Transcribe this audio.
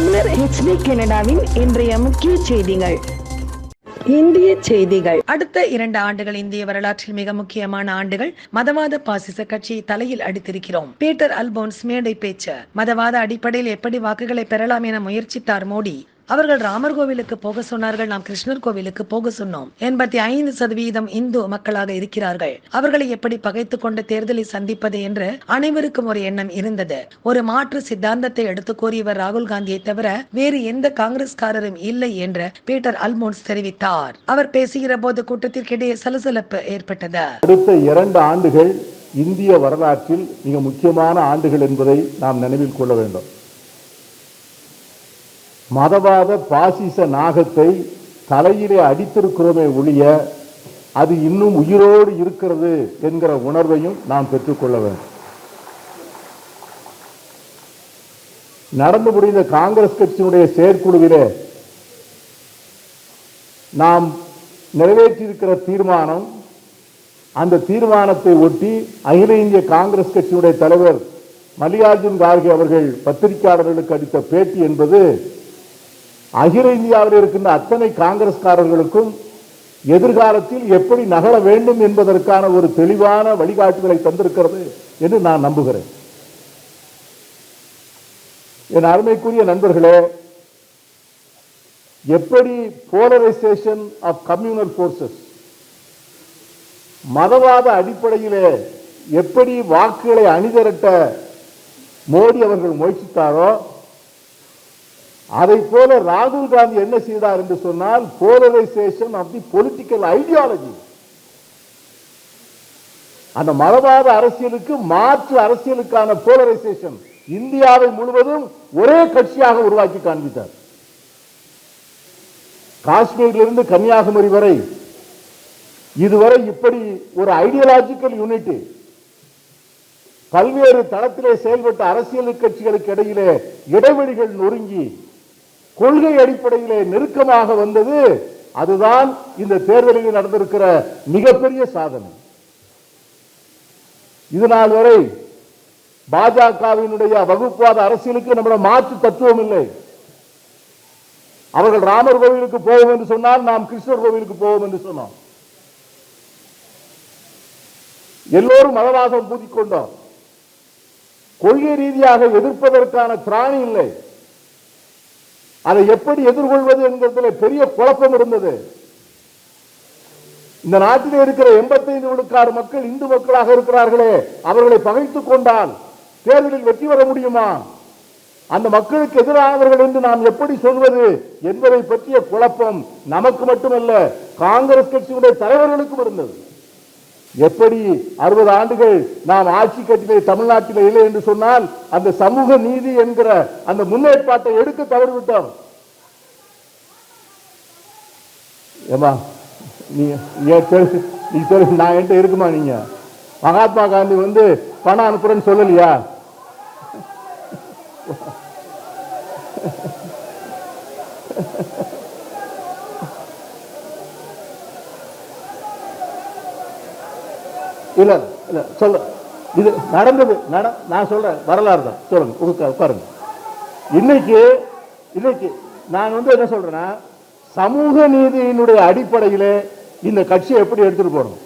தமிழர் ஹெச்டி கனடாவின் இன்றைய முக்கிய செய்திகள். இந்திய செய்திகள். அடுத்த இரண்டு ஆண்டுகள் இந்திய வரலாற்றில் மிக முக்கியமான ஆண்டுகள். மதவாத பாசிச கட்சியை தலையில் அடித்திருக்கிறோம். பீட்டர் அல்போன்ஸ் மேடை பேச்சு. மதவாத அடிப்படையில் எப்படி வாக்குகளை பெறலாம் என முயற்சித்தார் மோடி. அவர்கள் ராமர் கோவிலுக்கு போக சொன்னார்கள் நாம் கிருஷ்ணர் கோவிலுக்கு போக சொன்னோம். எண்பத்தி ஐந்து சதவீதம் இந்து மக்களாக இருக்கிறார்கள். அவர்களை எப்படி பகைத்துக் கொண்டு தேர்தலை சந்திப்பது என்று அனைவருக்கும் ஒரு எண்ணம் இருந்தது. ஒரு மாற்று சித்தாந்தத்தை எடுத்து கூறியவர் ராகுல் காந்தியை தவிர வேறு எந்த காங்கிரஸ்காரரும் இல்லை என்று பீட்டர் அல்மோன்ஸ் தெரிவித்தார். அவர் பேசுகிற போது கூட்டத்திற்கிடையே சலசலப்பு ஏற்பட்டது. அடுத்த இரண்டு ஆண்டுகள் இந்திய வரலாற்றில் மிக முக்கியமான ஆண்டுகள் என்பதை நாம் நினைவில் கொள்ள வேண்டும். மதவாத பாசிச நாகத்தை தலையிலே அடித்திருக்கிறோமே ஒழிய அது இன்னும் உயிரோடு இருக்கிறது என்கிற உணர்வையும் நாம் பெற்றுக்கொள்ள வேண்டும். நடந்து முடிந்த காங்கிரஸ் கட்சியினுடைய செயற்குழுவிலே நாம் நிறைவேற்றியிருக்கிற தீர்மானம் அந்த தீர்மானத்தை ஒட்டி அகில இந்திய காங்கிரஸ் கட்சியுடைய தலைவர் மல்லிகார்ஜுன் கார்கே அவர்கள் பத்திரிகையாளர்களுக்கு அளித்த பேட்டி என்பது அகில இந்தியாவில் இருக்கின்ற அத்தனை காங்கிரஸ்காரர்களுக்கும் எதிர்காலத்தில் எப்படி நகர வேண்டும் என்பதற்கான ஒரு தெளிவான வழிகாட்டுதலை தந்திருக்கிறது என்று நான் நம்புகிறேன். என் அருமைக்குரிய நண்பர்களே எப்படி போலரைசேஷன் ஆஃப் கம்யூனல் போர்சஸ் மதவாத அடிப்படையிலே எப்படி வாக்குகளை அணிதிரட்ட மோடி அவர்கள் முயற்சித்தாரோ அதை போல ராகுல் காந்தி என்ன செய்தார் என்று சொன்னால் polarisation of the political ideology அந்த மதவாத அரசியலுக்கு மாற்று அரசியலுக்கான போலரைசேஷன் இந்தியாவை முழுவதும் ஒரே கட்சியாக உருவாக்கி காண்பித்தார். காஷ்மீரிலிருந்து கன்னியாகுமரி வரை இதுவரை இப்படி ஒரு ஐடியாலஜிக்கல் யூனிட் பல்வேறு தளத்திலே செயல்பட்ட அரசியல் கட்சிகளுக்கு இடையிலே இடைவெளிகள் நொறுங்கி கொள்கை அடிப்படையிலே நெருக்கமாக வந்தது. அதுதான் இந்த தேர்தலில் நடந்திருக்கிற மிகப்பெரிய சாதனை. இது நாள் வரை பாஜகவினுடைய வகுப்புவாத அரசியலுக்கு நம்மள மாற்று தத்துவம் இல்லை. அவர்கள் ராமர் கோவிலுக்கு போவோம் என்று சொன்னால் நாம் கிருஷ்ணர் கோவிலுக்கு போவோம் என்று சொன்னோம். எல்லோரும் மதவாசம் பூதிக்கொண்டோம் கொள்கை ரீதியாக எதிர்ப்பதற்கான திராணி இல்லை. அதை எப்படி எதிர்கொள்வது என்கிறதுல பெரிய குழப்பம் இருந்தது. இந்த நாட்டில் இருக்கிற எண்பத்தைந்து விழுக்காடு மக்கள் இந்து மக்களாக இருக்கிறார்களே அவர்களை பகைத்துக் கொண்டால் தேர்தலில் வெற்றி பெற முடியுமா? அந்த மக்களுக்கு எதிரானவர்கள் என்று நாம் எப்படி சொல்வது என்பதை பற்றிய குழப்பம் நமக்கு மட்டுமல்ல காங்கிரஸ் கட்சியுடைய தலைவர்களுக்கும் இருந்தது. எப்படி அறுபது ஆண்டுகள் நாம் ஆட்சி கட்டிலே தமிழ்நாட்டில் இல்லை என்று சொன்னால் அந்த சமூக நீதி என்கிற அந்த முன்னேற்பாட்டை எடுக்க தவறிவிட்டோம். ஏமா நீ ஏன் நீ நான் என்கிட்ட இருக்குமா நீங்க? மகாத்மா காந்தி வந்து பணம் அனுப்புறேன்னு சொல்லலையா? இல்ல இல்ல சொல்ல. இது நடந்தது நட- நான் சொல்றேன் வரலாறு தான். சொல்லுங்க உட்கா- உட்காருங்க. இன்னைக்கு இன்னைக்கு நான் வந்து என்ன சொல்றேன்னா சமூக நீதியினுடைய அடிப்படையில் இந்த கட்சியை எப்படி எடுத்துட்டு போறோம்